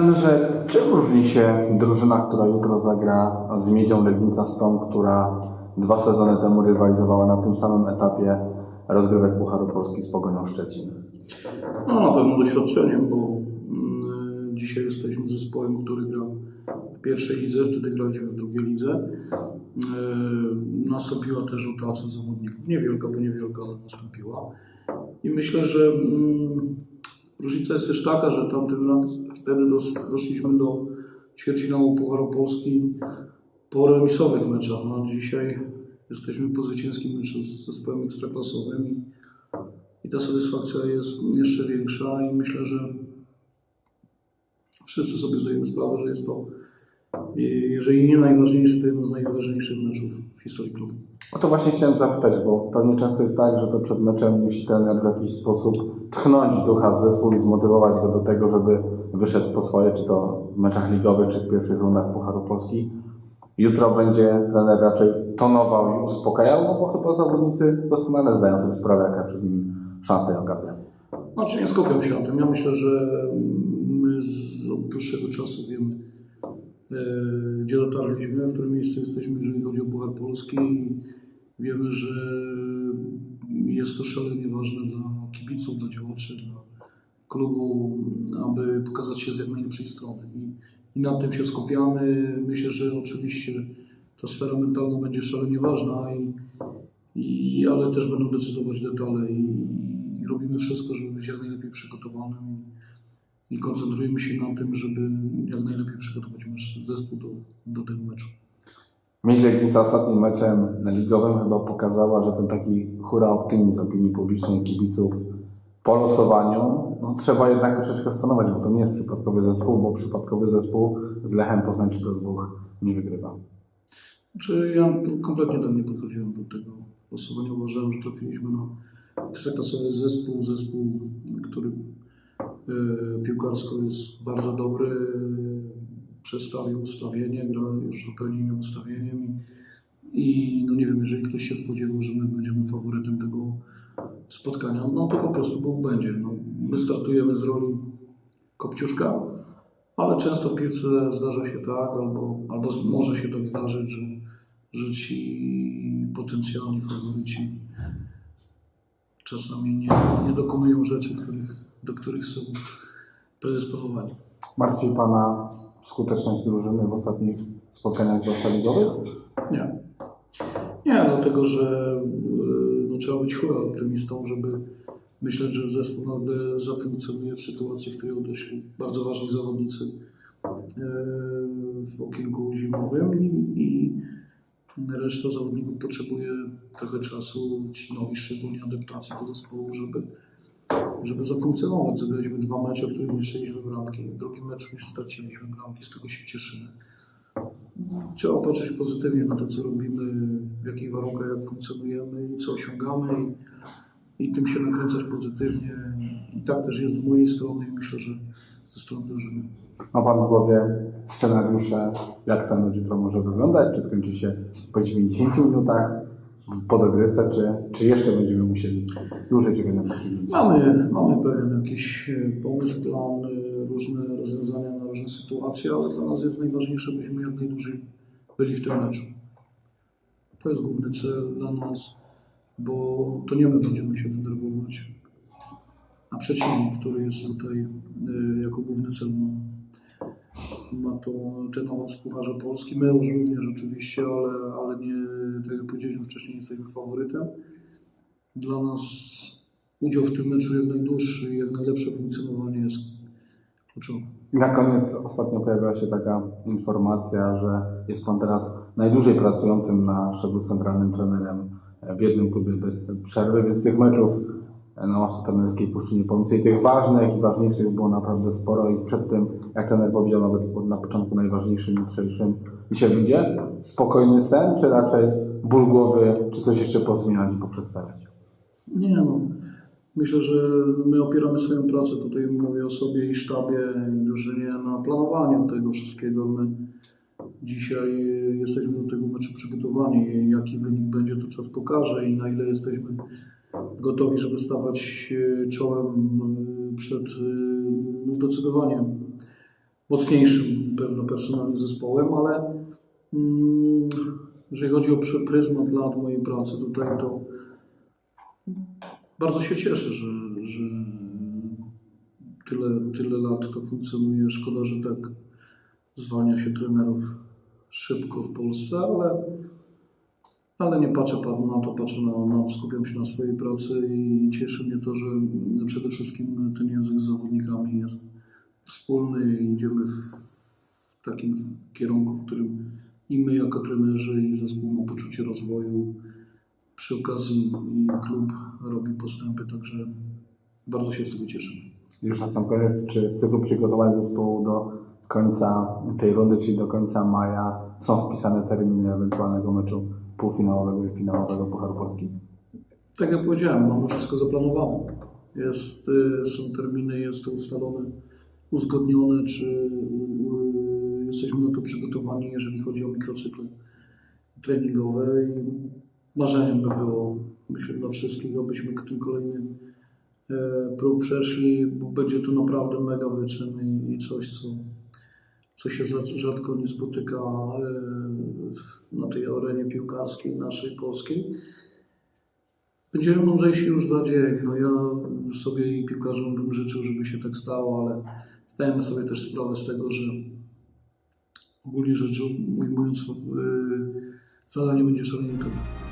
Że czym różni się drużyna, która jutro zagra z Miedzią Legnica z tą, która dwa sezony temu rywalizowała na tym samym etapie rozgrywek Pucharu Polski z Pogonią Szczecin? No na pewno doświadczeniem, bo mm, dzisiaj jesteśmy zespołem, który gra w pierwszej lidze, wtedy graliśmy w drugiej lidze. E, Nastąpiła też rotacja zawodników, niewielka, bo niewielka, ale nastąpiła. I myślę, że mm, różnica jest też taka, że tamtym raz, wtedy dos, doszliśmy do ćwierćfinału Pucharu Polski po remisowych meczach. No, dzisiaj jesteśmy po zwycięskim meczu z zespołem ekstraklasowym i i ta satysfakcja jest jeszcze większa i myślę, że wszyscy sobie zdajemy sprawę, że jest to, jeżeli nie najważniejszy, to jedno z najważniejszych meczów w historii klubu. O to właśnie chciałem zapytać, bo pewnie często jest tak, że to przed meczem musi trener w jakiś sposób tchnąć ducha w zespół i zmotywować go do tego, żeby wyszedł po swoje, czy to w meczach ligowych, czy w pierwszych rundach Pucharu Polski. Jutro będzie trener raczej tonował i uspokajał, no bo chyba zawodnicy doskonale zdają sobie sprawę, jaka przed nimi szansa i okazja. Znaczy nie skupiam się na tym. Ja myślę, że my z od dłuższego czasu wiemy, gdzie dotarliśmy, w którym miejscu jesteśmy, jeżeli chodzi o Puchar Polski. Wiemy, że jest to szalenie ważne dla kibiców, dla działaczy, dla klubu, aby pokazać się z jak najlepszej strony. I, I nad tym się skupiamy. Myślę, że oczywiście ta sfera mentalna będzie szalenie ważna, i, i, ale też będą decydować detale. I, i robimy wszystko, żeby być jak najlepiej przygotowanym i koncentrujemy się na tym, żeby jak najlepiej przygotować nasz zespół do, do tego meczu. Miedź Legnica ostatnim meczem ligowym chyba pokazała, że ten taki hura optymizm opinii publicznej, kibiców po losowaniu, no, trzeba jednak troszeczkę stanować, bo to nie jest przypadkowy zespół, bo przypadkowy zespół z Lechem Poznań 3 do 2 nie wygrywa. Znaczy, ja kompletnie tam nie podchodziłem do tego losowania. Uważałem, że trafiliśmy na ekstraklasowy zespół, zespół, który e, piłkarsko jest bardzo dobry, przedstawił ustawienie, gra już zupełnie innym ustawieniem i, i no nie wiem, jeżeli ktoś się spodziewał, że my będziemy faworytem tego spotkania, no to po prostu Bóg będzie. No, my startujemy z roli kopciuszka, ale często w piłce zdarza się tak, albo, albo może się tak zdarzyć, że, że ci potencjalni faworyci czasami nie, nie dokonują rzeczy, których, do których są predysponowani. Martwi Pana skuteczność drużyny w ostatnich spotkaniach zwłaszcza ligowych? Nie. Nie, dlatego że y, no, trzeba być chóra optymistą, żeby myśleć, że zespół nagle zafunkcjonuje w sytuacji, w której odeszli bardzo ważni zawodnicy y, w okienku zimowym i, i reszta zawodników potrzebuje trochę czasu, ci nowi szczególnie adaptacji do zespołu, żeby, żeby zafunkcjonować. Zagraliśmy dwa mecze, w których nie strzeliśmy bramki. W drugim meczu już straciliśmy bramki, z tego się cieszymy. Trzeba patrzeć pozytywnie na to, co robimy, w jakich warunkach, jak funkcjonujemy i co osiągamy i, i tym się nakręcać pozytywnie. I tak też jest z mojej strony i myślę, że ze strony drużyny. Ma Pan w głowie scenariusze, jak ten mecz jutro może wyglądać? Czy skończy się po 90 minutach po dogrywce, czy, czy jeszcze będziemy musieli dłużej czekać na przeciwnika? Mamy, mamy pewien jakiś e, pomysł, plan, e, różne rozwiązania na różne sytuacje, ale dla nas jest najważniejsze, byśmy jak najdłużej byli w tym meczu. To jest główny cel dla nas, bo to nie my będziemy się denerwować, a przeciwnik, który jest tutaj e, jako główny cel ma, ma to, ten w Pucharze Polski. My również oczywiście, ale, ale nie, tak jak powiedzieliśmy wcześniej, jesteśmy faworytem. Dla nas udział w tym meczu jak najdłuższy i jak najlepsze funkcjonowanie jest kluczowe. Na koniec ostatnio pojawiła się taka informacja, że jest Pan teraz najdłużej pracującym na szczeblu centralnym trenerem w jednym klubie bez przerwy, więc tych meczów na ławce trenerskiej Puszczynie Policy i tych ważnych i ważniejszych było naprawdę sporo i przed tym, jak trener powiedział nawet na początku najważniejszym, jutrzejszym, dzisiaj będzie spokojny sen, czy raczej ból głowy, czy coś jeszcze pozmieniać i poprzestawiać? Nie no, myślę, że my opieramy swoją pracę, tutaj mówię o sobie i sztabie, i drużynie na planowaniu tego wszystkiego. My dzisiaj jesteśmy do tego meczu przygotowani. Jaki wynik będzie, to czas pokaże i na ile jesteśmy gotowi, żeby stawać e, czołem e, przed e, no zdecydowanie mocniejszym pewno personalnie zespołem, ale mm, jeżeli chodzi o pryzmat lat mojej pracy tutaj, to bardzo się cieszę, że, że tyle, tyle lat to funkcjonuje. Szkoda, że tak zwalnia się trenerów szybko w Polsce, ale, ale nie patrzę pa- na to, patrzę na, na skupiam się na swojej pracy i cieszy mnie to, że przede wszystkim ten język z zawodnikami jest wspólny i idziemy w takim kierunku, w którym i my jako trenerzy i zespół ma poczucie rozwoju. Przy okazji i klub robi postępy, także bardzo się z tego cieszę. Już na sam koniec, czy w cyklu przygotowań zespołu do końca tej rundy, czyli do końca maja, są wpisane terminy ewentualnego meczu półfinałowego i finałowego Pucharu Polski? Tak jak powiedziałem, mamy wszystko zaplanowane. Jest, y, są terminy, jest to ustalone, uzgodnione, czy jesteśmy na to przygotowani, jeżeli chodzi o mikrocykle treningowe. I marzeniem by było, myślę, dla wszystkich, abyśmy ten kolejny e, próg przeszli, bo będzie to naprawdę mega wyczyn i, i coś, co, co się za- rzadko nie spotyka na tej arenie piłkarskiej naszej polskiej. Będziemy mądrzejsi już za dzień. No ja sobie i piłkarzom bym życzył, żeby się tak stało, ale zdajemy sobie też sprawę z tego, że ogólnie rzecz ujmując, yy, zadanie będzie trudne.